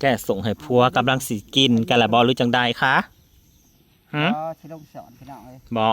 แกส่งให้ผัวกำลังสิกินกันละบอหรือจังใดคะฮะอ๋อที่ลงสอนพี่น้องเอ้ยบอ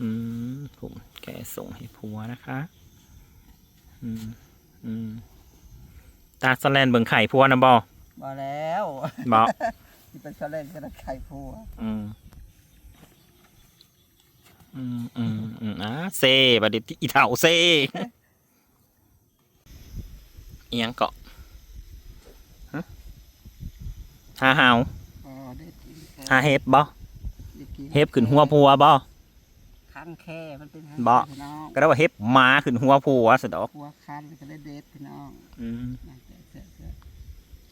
อืมผมแกส่งให้ผัวนะคะ อืมอืมตาสแลนเบิ่งไข่ผัวนะบอมาแล้วบอที่เป็นชาเล่นก็ได้ไข่พัวอืมอืมอืมอืมอะเซบัดนี้อีเถ่าเซเอียงเกาะฮะ หาเฮาอ๋อได้กินแค่หาเฮฟบ่ได้กินเฮฟขึ้นหัวผัวบ่คันแค่มันเป็นบ่พี่น้องก็ได้ว่าเฮฟหมาขึ้นหัวผัวสุดดอกพัวคันก็ได้เด็ดพี่น้องอืมนั่นเจ๊เจ๊เจ๊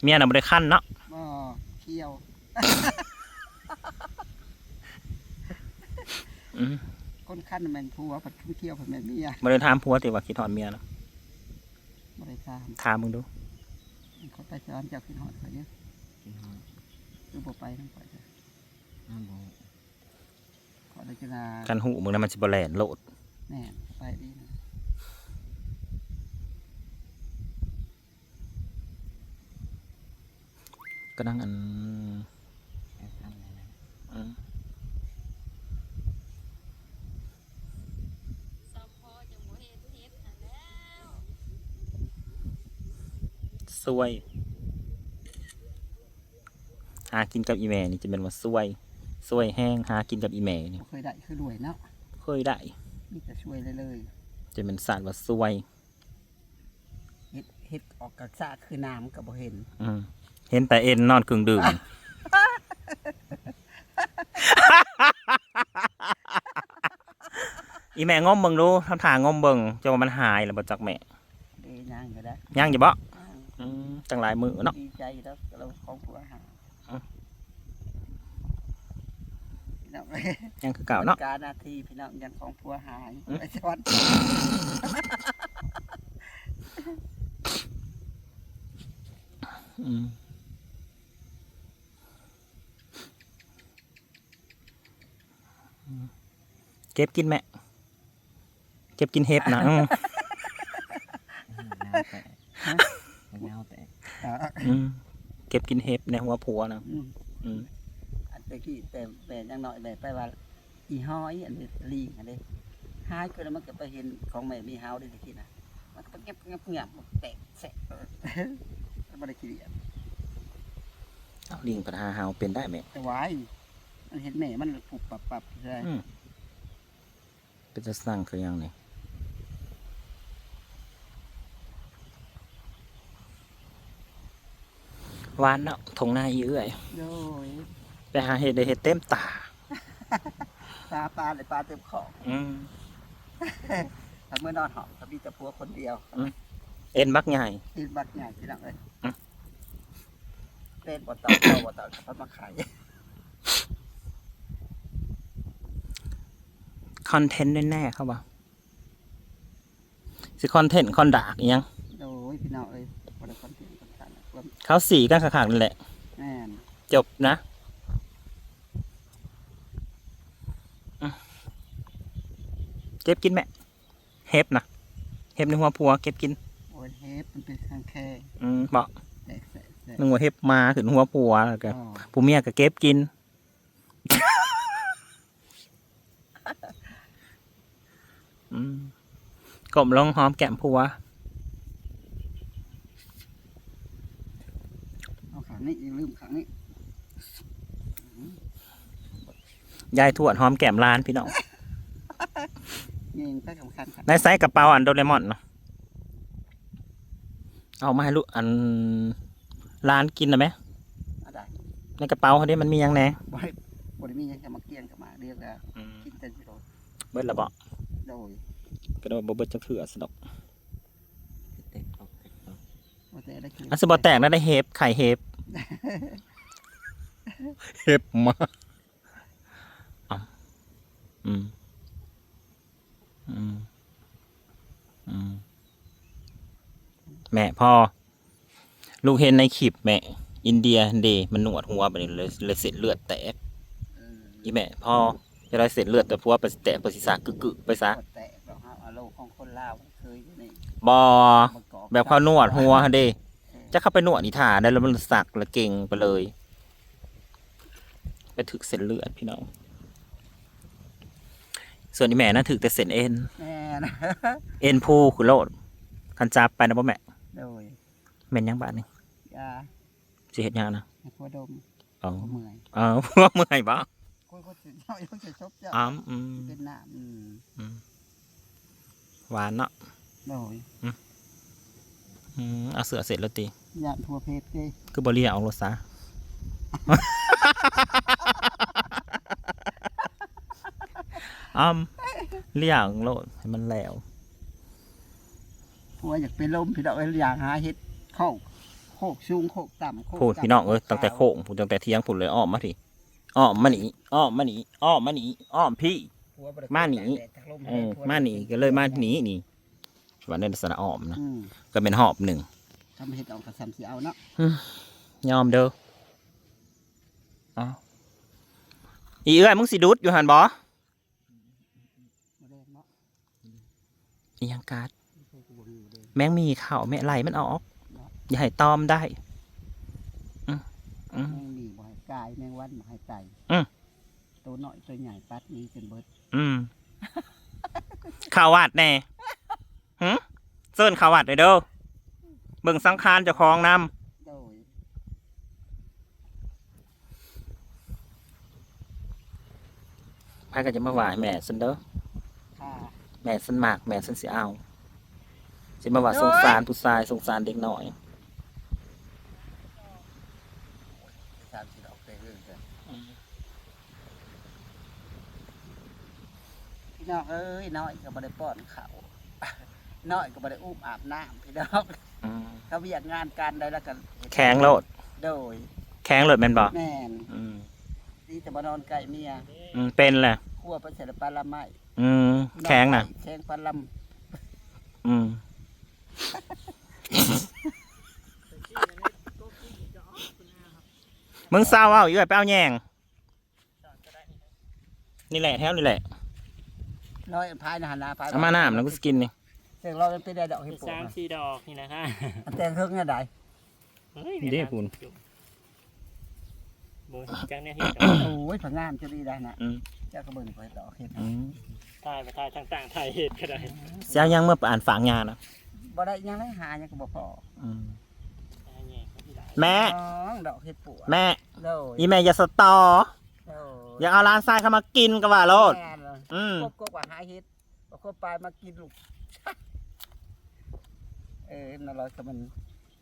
เมียน่ะบ่ได้คันเนาะบ่เคี่ยวอืมคนคันน่ะแม่นพัวผัดขึ้นเคี่ยวผัดแม่นเมียบ่ได้ถามผัวติว่าคิดฮอดเมียเนาะบ่ได้ตามถามมึงดูเขาไปสอนเจ้าขึ้นหอดเขาเยอะ คือบ่ไปทั้งไปเถอะขอได้จนากันหูมึงน่ะมันสิบ่แล่นโลดแน่ไปดีนะก็นั่งอันอืมสวย หากินกับอีแม่นี่จะเป็นว่าสวยสวยแห้งหากินกับอีแม่นี่บ่เคยได้คือรวยเนาะเคยได้มีแต่ช่วยเลยเลยจะเป็นสารว่าสวยเฮ็ดเฮ็ดออกกักษาคือน้ำก็บ่เห็นอืมเห็นแต่เอ็นนอนกึ่งดื่มอีแม่งอมเบิงดูทำทางงอมเบิงจะว่ามันหายแล้วบ่จักแม่เด้ย่างก็ได้ย่างอยู่บ่ย่างอืมจังหลายมือเนาะดีใจแล้วเราของผัวหาอะ พี่น้องเอ้ ยย่างคือเก่าเนาะการหนาทีพี่น้องยังของผัวหายอืมไอ้ช้อนอืมเก็บกินแม่ เก็บกินเห็บนะอืมเงาแต่อ่าอืมเก็บกินเห็บในหัวผัวนะอืมอืมอัน ตะกี้แต่แต่ยังน้อยแต่ไปว่าอีห้อยอันนี้ลิงอันนี้หายก็แล้วมันก็ไปเห็นของแม่มีเฮาได้ตะกี้นะมันก็เงียบเงียบเงียบมันแตกแสะมันบ่ได้ขี้เดียดเอาลิงปัญหาเฮาเป็นได้ไหมแต่วายมันเห็นแม่มันปุบปับปับใช่อืมเป็นจะสร้างคือยังนี่หวานเนาะทงหน้าอีเอื้อยโดย ไปหาเห็ดได้เห็ดเต็มตาปลาปลาเลยปลาเต็มของอืมถ้าเมื่อนอนหอมก็มีแต่ผัวคนเดียวเอ็นบักใหญ่กินบัดใหญ่พี่น้องเอ้ยอืมเป็นบ่ตอบเอาบ่ตอบเขามาขายคอนเทนต์แน่ๆเข้าบ่สิคอนเทนต์คอนดากอิหยังโดยพี่น้องเอ้ยบ่ได้คนเก่งคนสั่นรวมเขาสีกันขากๆนั่นแหละแม่น จบนะอืม เก็บกินแม่เฮฟนะเฮฟในหัวผัวเก็บกินโอ้ยเฮฟมันเป็นทางแค่อืมบอกแตกแสะแสะนึกว่าเฮฟมาขึ้นหัวผัวแล้วก็อ๋อผู้เมียก็เก็บกินอืมกลมลงหอมแก้มผัวเอาขังนี้อย่าลืมขังนี้ยายทวดหอมแก้มร้านพี่น้อง ยิงไปสำคัญครับในไซส์กระเป๋าอันโดเรมอนเนาะเอามาให้ลูกอันร้านกินนะไหมเอาได้ในกระเป๋าเขาดิมันมีหยังแหน่บ่ได้บ่ได้มีหยังจะมาเกี่ยงกับมาเรียกแล้วกินแต่สิโรเบิดละบ่โดยก็ได้ว่าบ่เบิดจักเถื่อสนอกเต็มตกเต็มตกว่าแต่ได้กินอันสิบ่แตกนะได้เฮฟไข่เฮฟเฮฟมาอะอืม อืมอืมแม่พ่อ ลูกเห็นในคลิปแม่ อินเดียเดมันหนวดหัวไปเลยเลยเลยเส้นเลือดแตกเอออีแม่พ่อจะได้เส้นเลือดแต่พัวไปแตกไปศีรษะกึกๆไปซะบ่แตกดอกฮะเอาโลกของคนลาวมันเคยอยู่นี่บอมันกอกแบบเขานวดหัวเดจะเข้าไปหนวดนิทาได้แล้วมันสักแล้วเก่งไปเลย ไปถึกเส้นเลือดพี่น้อง ส่วนอีแม่น่ะถึกแต่เส้นเอ็น แม่นะ เอ็นพูคือโลดคันจับไปนะพ่อแม่โดยแม่นยังบาดนี่ยาสิเฮ็ดหยังนะให้พวดมอ๋อพวเมื่อยอ๋อพวกเมื่อยบ่คุยก็สิเจ้ายังสิชบเจ้าอ๋ออืมเป็นน้ำอืมอืมหวานเนาะโดยอืมเอาเสือเสร็จแล้วตียานทั่วเพศเด้คือบริยาเอารถซะ อ้ำเลี้ยงโลดให้มันแล้วผัวอยากเป็นลมพี่ดอกเอ้ยอยากหาเฮ็ดเข้าโคกสูงโคกต่ำโคกพูดพี่น้องเอ้ยตั้งแต่โค้งพูดตั้งแต่เที่ยงพูดเลยอ้อมมาทีอ้อมมาหนีอ้อมมาหนีอ้อมมาหนีอ้อมพี่ผัวบ่ได้มาหนีแดดจากลมเออผัวมาหนีก็เลยมาหนีนี่วันนี้ลักษณะอ้อมนะอืมก็เป็นหอบหนึ่งทำเฮ็ดออกกระซำสิเอาเนาะยอมเด้อเอ้าอีเอ้ยมึงสิดุดอยู่หันบ่ บ่ได้เนาะ อีหยังการ์ดเพิ่นก็บ่มีเด้แมงมีเข่าแม่ไหลมันออกอย่าให้ตอมได้อืมอืมแมงมีบ่ให้กายแมงวันบ่ให้ไตอืม ตัวน้อยตัวใหญ่ปัดหนี้จนเบิดอืมข่าววัดแน่หึเซิ่นข่าววัดเลยเด้อเบิ่งสังคารเจ้าของนโดยำพายก็จะมาไหวายแม่สันเด้อ ค่ะ แม่สันมากแม่สันสิเอาสิมาว่าสงสารผู้ชายสงสารเด็กหน่อยสามสิดอกไปเรื่อยๆพี่น้องเอ้ยน้อยก็บ่ได้ป้อนข้าวน้อยก็บ่ได้อุ้มอาบน้ำพี่น้องอืมเขาอยากงานการใดแล้วกันแข็งโลดโดย แข็งโลดแม่นบ่แม่นอืมนี่แต่มานอนใกล้เมียอืมเป็นแหละคั่วไปใส่ปลาละไม้ อืมแข็งน่ะ แข็งปลาลอืมมึงเศร้าเอาอยู่แบบเป้าแยงนี่แหละแถวนี่แหละำน้อยพายนะหันหน้าพายเอามาน้ำแล้วกูสกินนี่เสียงเราเป็นได้ดอกเห็ดปวกสามนะสี่ดอกนี่นะคะอันแต่งเครื่องเนี่ยได้เฮ้ยนี่เด้คุณโบจังเนี่ยเห็ดโอ้ยผงงามจะดีได้นะอืมเจ้าก็เบิ่งไปดอกเห็ดอืม ถ่ายไปถ่ายต่างๆถ่ายเห็ดก็ได้เสียยังเมื่ออ่านฝางยานะบ่ได้ยังได้หายังก็บ่พออืมถ่ายแง่ก็ได้แม่ น้องดอกเห็ดปวกแม่ โดยอีแม่อย่าสตอ โดอย่าเอาร้านทรายเข้ามากินก็ว่าโลด แม่นเลยอืม กบกบว่าหาเห็ดเอากบปลายมากินลูก เออนั่นเราจะมัน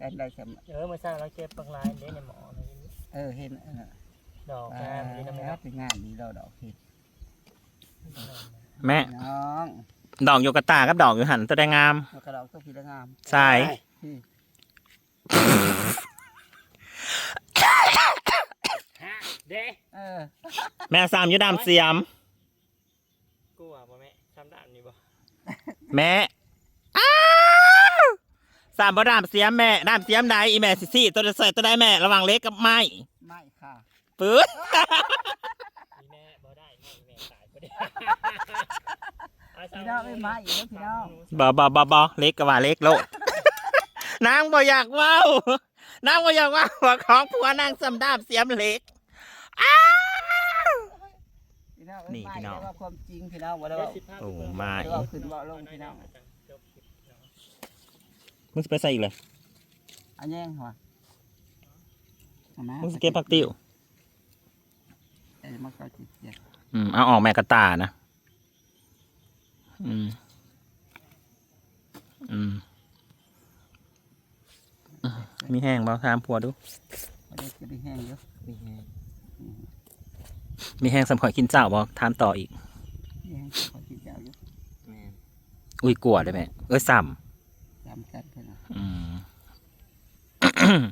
กันได้สำเออเมื่อเช้าเราเก็บปังลายเด้ในหมอเลยเออเห็นเออดอกอ่างามนี่ทำไมคครัรับบเป็นงานดีเราดอกเห็ด แม่น้องดอกโยกตากับดอกอยู่หันตัวแดงงามมันกระดอกก็ผิดงามใช่พี่ฮะเด้เออแม่สามอยุดามเสียม กูอะบ่แม่ทำด้านนี้บ่แม่อ้าวสามบ่ดามเสียมแม่ดามเสียมใดอีแม่สิสี่ตัวใส่ตัวใดแม่ ระหวังเล็กกับไม้ไม่ค่ะปื๊ด พี่น้องไม่มาอีกแล้วพี่น้องบอบอบอบอเล็กกับว่าเล็กโลดนางบ่อยากเว้านางบ่อยากเว่าว่าของผัวนางสำดามเสียมเล็กอ้าวพี่น้องนี่ไม่พี่น้องได้ว่าความจริงพี่น้องว่าได้เดี๋ยว่าวสิพาโอ้ปเบิ่งไม่ได้ว่าขึ้นว่าลงพี่น้องจบคลิปเนาะมึงสิไปใส่อีกเลยอันแย่งหัวเอามามึงสเก็ตผักติ้วเออมาก็จิตเจ็บ อืมเอาออกแม่กระตานะ อืม อืมมีแห้งบ่ถามผัวดูไม่ได้จะได้แห้งเยอะนี่ไงมีแห้งสำข่อยกินเจ้าบ่ถามต่ออีกแห้งขอจิตเจ้าเยอะแม่นอุ้ยกลัวได้ไหมเอ้ยซ้จำกันเพื่อนนะำอืม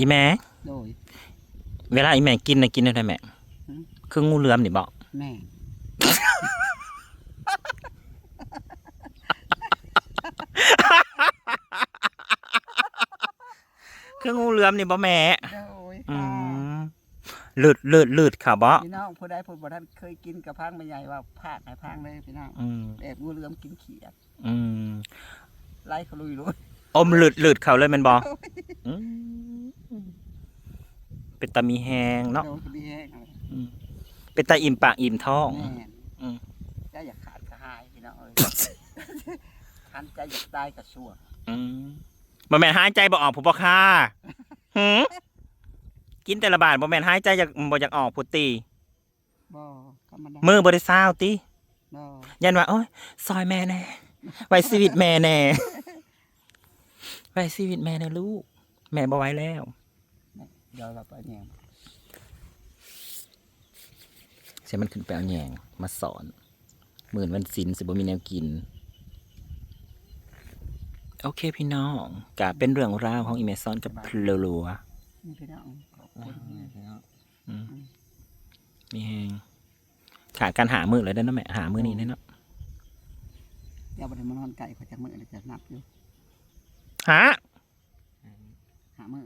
อีแม่ โดย เวลาอีแม่กินนะกินได้ไหมหืม คืองูเหลือมนี่บอกแม่คืองูเหลือมนี่บ่แม่ โดยอืค่ะมเลืดเลืดเลืดค่ะบ่พี่น้องผู้ใดผู้บ่ท่านเคยกินกับพังไม่ใหญ่ว่าพาดให้พังเลยพี่น้องอืมแบบงูเหลือมกินเขียดอืมไล่เขาลุยลุยอมเลืดเลืดเขาเลยแมันบ่อืมเป็น ตามีแหงเนาะโดนคดีแห้งอะไรอืมเป็นตาอิ่มปากอิ่มท้อง แม่นอืมเจ้าอยากขาดกระหายพี่น้องเอ้ยคันใจอยากตายกระชั่วอืมบ่แม่นหายใจบ่ออกผู้บ่ค่าหืมกินแต่ละบาทบ่แม่นหายใจอยากบ่อยากออกพุตีบ่ธรรมดามือบ่ได้ซาวติบ่ยันว่าโอ้ยซอยแม่แน่ไว้ชีวิตแม่แน่ไว้ชีวิตแม่แน่ลูก แม่บ่ไหวแล้ว เดี๋ยวเราไปเนี่ยใช่มันขึ้นไปเอาแหยงมาสอนหมื่นวันศิลสิบ่มีแนวกิน โอเคพี่น้องกะเป็นเรื่องราวของอีเมซอนกับพลลัวนี่พี่น้องขอบคุณพี่น้องอืมมีแหงขาดการหามือเลยได้อเนาะแม่หามือนี้ได้เนาะเดี๋ยวบ่ได้มานอนไก่เขาจะมื้อเลยจะนับอยู่หาหามื้อ